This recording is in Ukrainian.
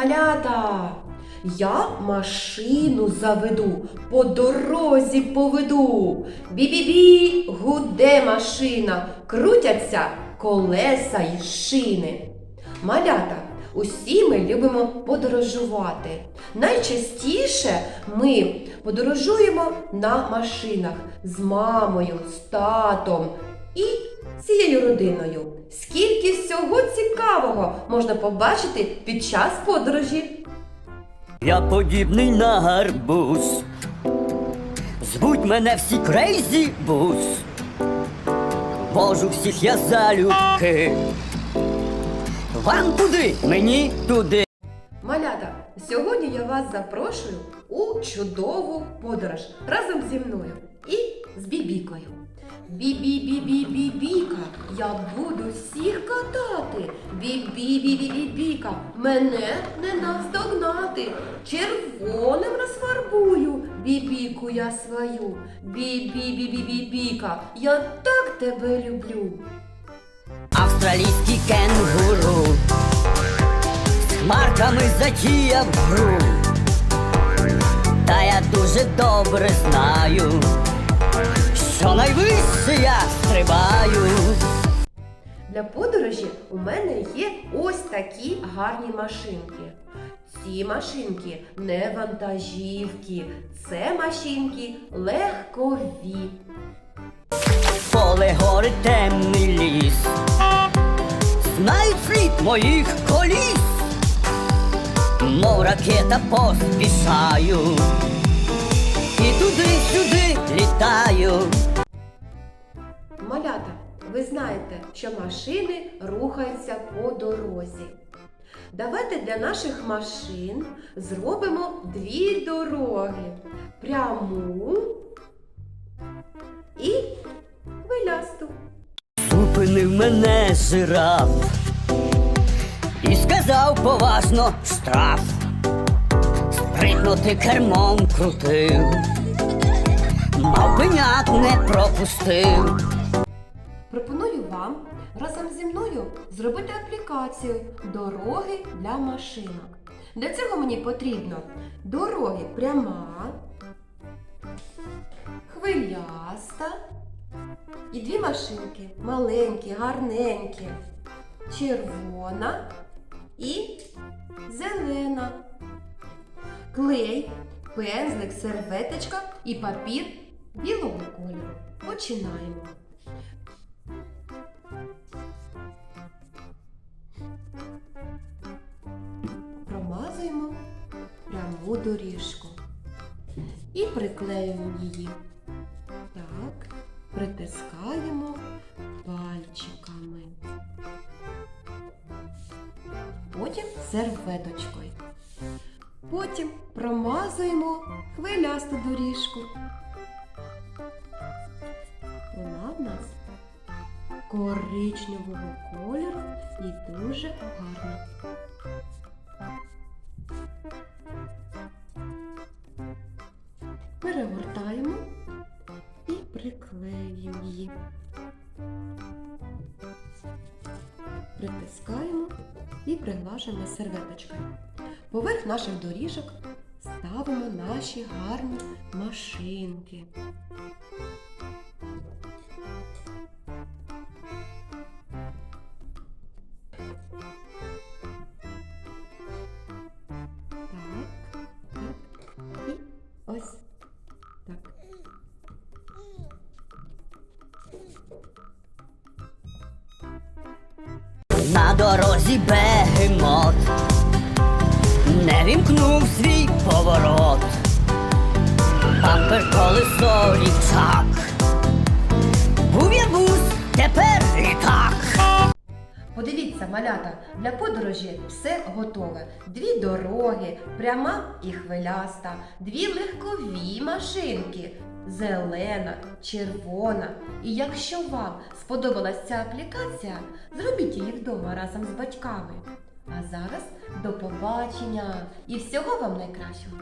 Малята! Я машину заведу, по дорозі поведу. Бі-бі-бі, гуде машина, крутяться колеса й шини. Малята, усі ми любимо подорожувати. Найчастіше ми подорожуємо на машинах з мамою, з татом і цією родиною. Скільки всього цікавого можна побачити під час подорожі? Я подібний на гарбуз. Звуть мене всі крейзі бус. Вожу всіх я залюбки. Вам куди? Мені туди. Малята, сьогодні я вас запрошую у чудову подорож разом зі мною і з бібікою. Бі-бі-бі-бі-бі-біка, я буду всіх катати. Бі-бі-бі-бі-бі-біка, мене не наздогнати. Червоним розфарбую бібіку я свою. Бі-бі-бі-бі-бі-біка, я так тебе люблю. Австралійський кенгуру. З хмарками затіяв гру. Та я дуже добре знаю, що найвище я стрибаю. Для подорожі у мене є ось такі гарні машинки. Ці машинки не вантажівки, це машинки легкові. Поле гори темний ліс. Знають слід моїх коліс. Мов ракета поспішаю. І туди-сюди літаю. Малята, ви знаєте, що машини рухаються по дорозі. Давайте для наших машин зробимо дві дороги. Пряму і хвилясту. Зупинив мене жираф і сказав поважно штраф. Спритнути кермом крутив, мав не пропустив. Пропоную вам разом зі мною зробити аплікацію Дороги для машинок. Для цього мені потрібно дороги пряма, хвиляста і дві машинки маленькі, гарненькі, червона і зелена. Клей, пензлик, серветочка і папір білого кольору. Починаємо. Промазуємо пряму доріжку і приклеюємо її. Так, притискаємо пальчиками. Потім серветочкою. Потім промазуємо хвилясту доріжку. Вона в нас коричневого кольору і дуже гарна. Перегортаємо і приклеюємо її. Притискаємо і приглажуємо серветочкою. Поверх наших доріжок ставимо наші гарні машинки. Ось так. На дорозі бегемот не вімкнув свій поворот. Бампер колесо рівчак. Був я бус, тепер літак. Подивіться, малята, для подорожі все готове. Дві дороги, пряма і хвиляста, дві легкові машинки, зелена, червона. І якщо вам сподобалась ця аплікація, зробіть її вдома разом з батьками. А зараз до побачення і всього вам найкращого!